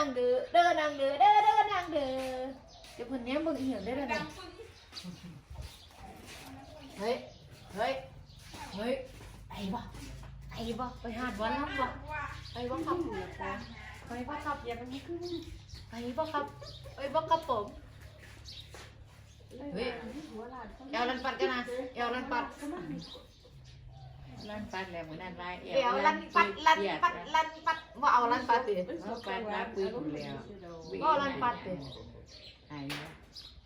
างเด้อเด้อนางเด้อเด้อเด้อนางเด้อเดี๋ยวเพิ่นแหนมเบิ่งอีหยังได้แล้วนะเฮ้ยเฮ้ยเฮ้ยไปบ่ไปบ่ไปหาดวันรับบ่ไปบ่ครับไปบ่ครับอย่าไปขึ้นไปบ่ครับไปบ่ครับผมเฮ้ยเอวลันปัดกันนะเอวลันปัด ลั่นปัดแล้วเหมือนนั่นไรเอเอวลันปัดลันปัดลันปัดบ่เอาลันปัดติเอาปัดรับปืนอยู่แล้วบ่เอาลันปัดติไอ้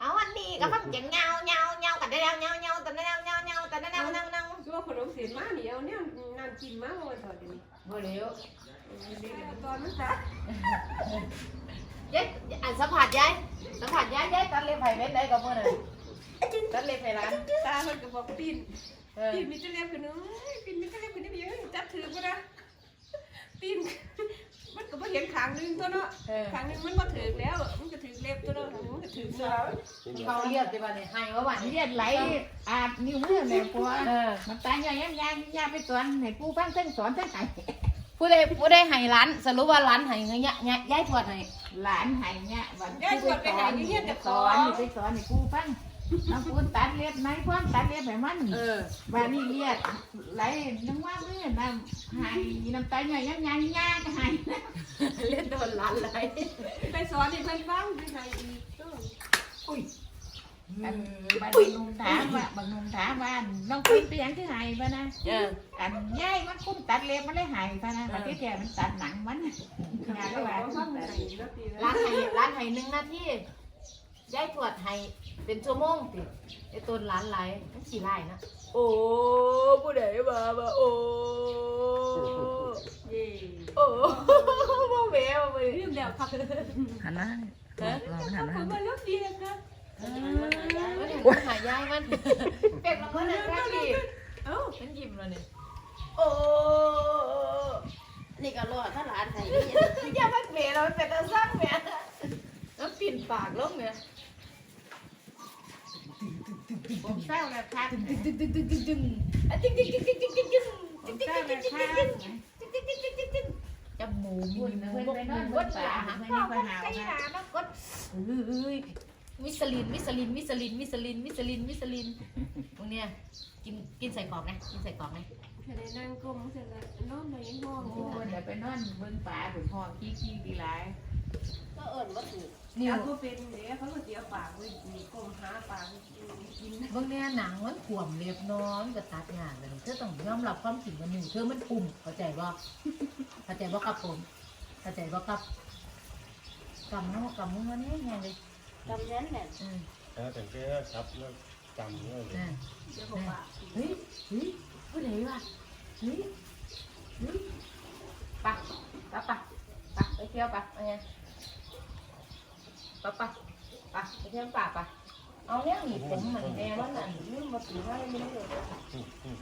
เอาอันนี้ก็ฟังเสียงเงาเงาเงากันได้แล้วเงาเงากันได้แล้วเงาเงากันได้แล้วเงาเงาตัวขนมเสียนมาเหนียวเนี่ยนั่นกินมาเมื่อวันสองเดือนบ่เร็วตอนนั้นจ้ะยายอันสัมผัสยายสัมผัสยายยายตัดเล็บไผ่เม็ดได้กับมื้อนั้นตัดเล็บไผ่ร้านตามันก็บอกปีน เออปีนมีจะเล็บขึ้นนึงปีนมีจะเล็บขึ้นนี่เยอะจับถือก็ได้ปีนมันก็บ่เห็นขางนึงตัวเนาะเออ ขางนึงมันบ่ถึงแล้ว มันก็ถึงเล็บตัวเนาะมันก็ถึงแล้วเขาเรียกสิว่านี่ให้ว่าว่านี่เลียดไหลอาบนิ้วมือแม่ปัวเออมันตายยังยังยังยาไปสอนให้ผู้ฟังเส้นสอนเส้นไห้ผู้ใดผู้ใดให้ร้านสรุปว่าร้านให้เงี้ยยายทวดให้หลานไห้เนี่ยวันที่ไปสอนสอนไปสอนให้ผู้ฟัง น้องปูนตัดเล็บไหมพร้อมตัดเล็บให้มันเออวันนี้เลียดไหลน้ำว่ามือน้ำไห้น้ำตาใหญ่ยังยังยาก็ไห้เล่นโดนร้านไรไปสอนให้เพิ่นฟังไปให้อีกตัวอันบางนุ่มถามว่าบางนุ่มถามว่าน้องปูนเป็นยังที่ไห้ปะนะเอออันย่ายมันคุ้มตัดเล็บมันเลยหายไปนะมันที่แท้มันตัดหนังมันงานก็ก็ว่าว่าฟังให้แล้วปีร้านให้ร้านให้หนึ่งนาที ยายทวดให้เป็นชั่วโมงติไอ้ต้นร้านไรมันขี้ไล่นะโอ้ผู้ใดมาบ่โอ้เย่โอ้บ่แววไปลืมแล้วครับหันหน้าฮะลองหันหผน้ามมาแล้วดีครับมันเห็นหายายมันเป็ดลงมาเลยแค่ดิเอ้ามันยิ้มแล้วนี่โอ้นี่ก็รอดถ้าหลานไทยอย่ามันเมเราเป็นตาสร้างแม่แล้วปิ่นปากลงแม่ ผมเศร้าแล้วครับดึงดึงดึงดึงดึงดึงอะดึงดึงดึงดึงดึงดึงดึงผมเศร้าแล้วครับจมูกบุญมืเพื่ออนบกมืออนบวันดหป่าลาไม่ข้ามีวปัมัญนหาใส่หามากดเฮ้ยมิสลินมิสลินมิสลินมิสลินมิสลินมิสลินตรงเนี้ยกินกินใส่กรอกไงกินใส่กรอกไงจะได้นั่งก้มเสร็จแล้วนอนในห้องโอ้เดี๋ยวไปนอนบนป่าบนห้องขี้ขี้ดีไร เอิญว่าถูกนิ้เดี๋ยววก็เป็นเดี๋ยวเขาก็เสียปากไว้มีก้มหาปากกินบางเนี่ยหนังมันขวมเรียบน้องก็ตัดงานเลยเธอต้องยอมรับความจริงว่าหนึ่งเธอมันปุ่มเข้าใจบ่เข้าใจบ่ครับผมเข้าใจบ่ครับกำมือกำมือมันนี่ไงเลยจำนั้นแหละอืมแล้วแต่ก็ครับแล้วจำเนี่ยเลยอ่าเดี๋ยวเขาปากเฮ้ยเฮ้ยผู้ใดวะเฮ้ยเฮ้ยไปไปไปไปไปเที่ยวไปเอาไงไปไปไปไปเที่ยวป่าไป เนี่ยหนีผมเหมือนแม่ว่านั่นยืมมาถือไว้ไม่รู้เลย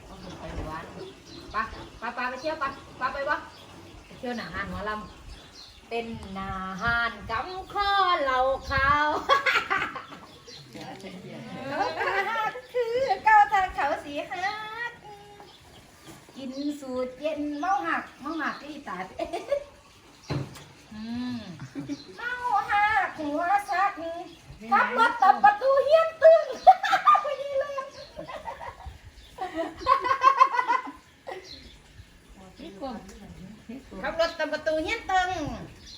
เอาไปวัดไปไปไปไปเที่ยวไปไปไปวะไปเที่ยวหนาหานหมอลำเป็นหนาหานกำข้อเหล่าขาวคือเก้าทางเขาสีหักกินสูตรเย็นเมาหักเมาหักที่ตาเมาหักหัวซักขับรถตัดประตูเฮียนตึงไปดีเลย ที่กลมที่กลม ขับรถตัดประตูเฮียนตึง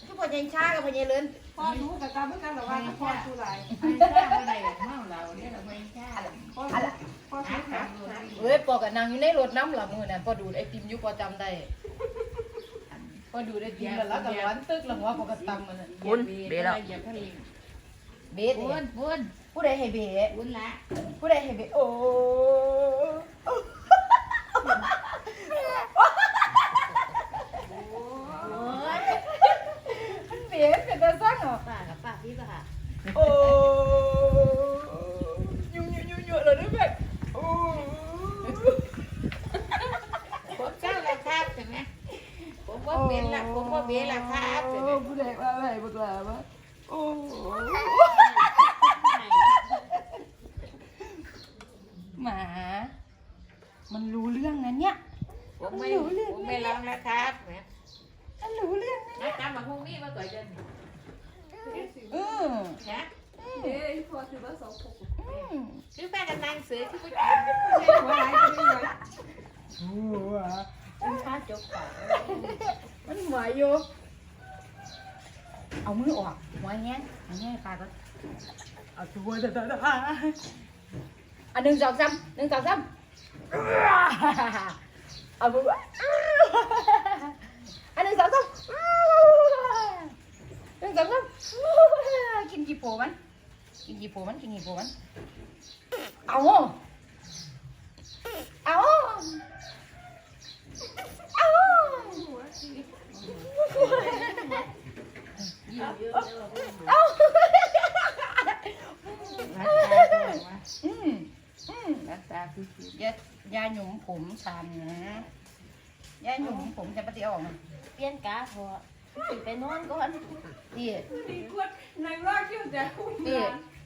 ทุกคนยัง ช้ากับพญาเลินพ่อรู้กับการเมื่อกันหรอว่าพ่อสู้ไรไม่ใช่อะไรเมาเราเนี่ยเราไม่ใช่พ่อพ่อหาสู้ทาหางดูเฮ้ยปอกับนางอยู่ในรถน้ำหลับมือนั่นพอดูดไอติมอยู่พอจำได้พอดูดไอติมแล้วแล้วก็ร้อนตึกหลังว่าปกติตำมันน่ะบุญเดี๋ยวเราอย่าพลิงเบสบุเนี่ยญบุญผู้ใดให้เบสบุญละผู้ใดเห็นเบโอ้มันเบสเป็นตาสร้างเหรอ ป้ากับป้าพี่ป่ะค่ะโอ้ยุ่งยุ่งยุ่งยุ่งเลยด้วยแบบโอ้ผมเศร้าแล้วครับใช่ไหมผมว่าเป็นละผมว่าเบี้ยละครับใช่ไหมผู้ใดว่าอะไรบ้างล่ะวะโอ้หมา มันรู้เรื่องนะเนี่ยผมไม่ผมไม่ร้องแล้วครับแหมมันรู้เรื่องนะนะจำมาพรุ่งนี้มาก่อนเดินอืมนะเอ้ยพอถือว่าสองหกอืมคือแม่กันนางซื้อคือหัวไหลไปเลยเป็นข้าจกปากมัน หัวอยู่เอามือออกหัวแห้งหัวแห้งปลาก็เอาตัวเด้อเด้อเด้ออันหนึ่งสองสามหนึ่งสองสามเอามืออันหนึ่ง สองสามกินกี่โปมัน กินกี่โปมันกินกี่โปมัน เอาเอาเอาเอาอืมอืมรักตาคือยาอยาหยุมผมฉันนะยาหยุมผมจะปฏิออกเปลี่ยนกาพอสิ ไปนอนก่อนพี่ดีกว่านางรอดคิ้วแต่คุ้มพี่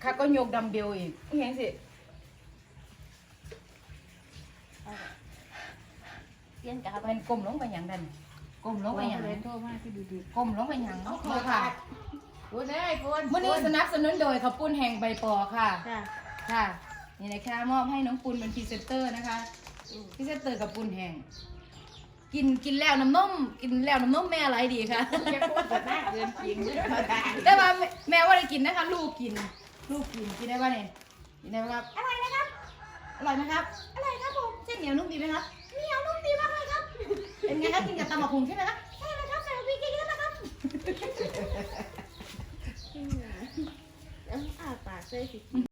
ข้าก็ยกดัมเบลอีกเห็นสิเปลี่ยนกาไปมันก้มลงไปอย่างนั้นก้มลงไปว่าอย่างเลนั้นนโทรมาที่ดูดีก้มลงไปอย่างนั้นค่ะคุณเอ้ยคุณวันนี้สนับสนุนโดยข้าวปุ้นแห่งใบปอค่ะค่ะ ค่ะนี่นะคะมอบให้น้องปุณเป็นพรีเซนเตอร์นะคะพรีเซนเตอร์กับปุ้นแห่ง กินกินแล้วน้ำนมกินแล้วน้ำนมแม่อะไรดีคะจะพูดกับหน้าเกินจริงเลยเขาได้แต่ว่าแม่แม่ว่าได้กินนะคะ ลูกกิน ลูกกินกินได้ป่ะเนี่ยกินได้ไหมครับอร่อยไหมครับอร่อยไหมครับอร่อยครับผมเส้นเหนียวนุ่มดีไหมครับเหนียวนุ่มดีมากเลยครับเป็นไงครับกินกับตำบักหุ่งใช่ไหมครับใช่เลยครับใส่พริกเยอะๆนะครับอืมอ้าปากใส่สิ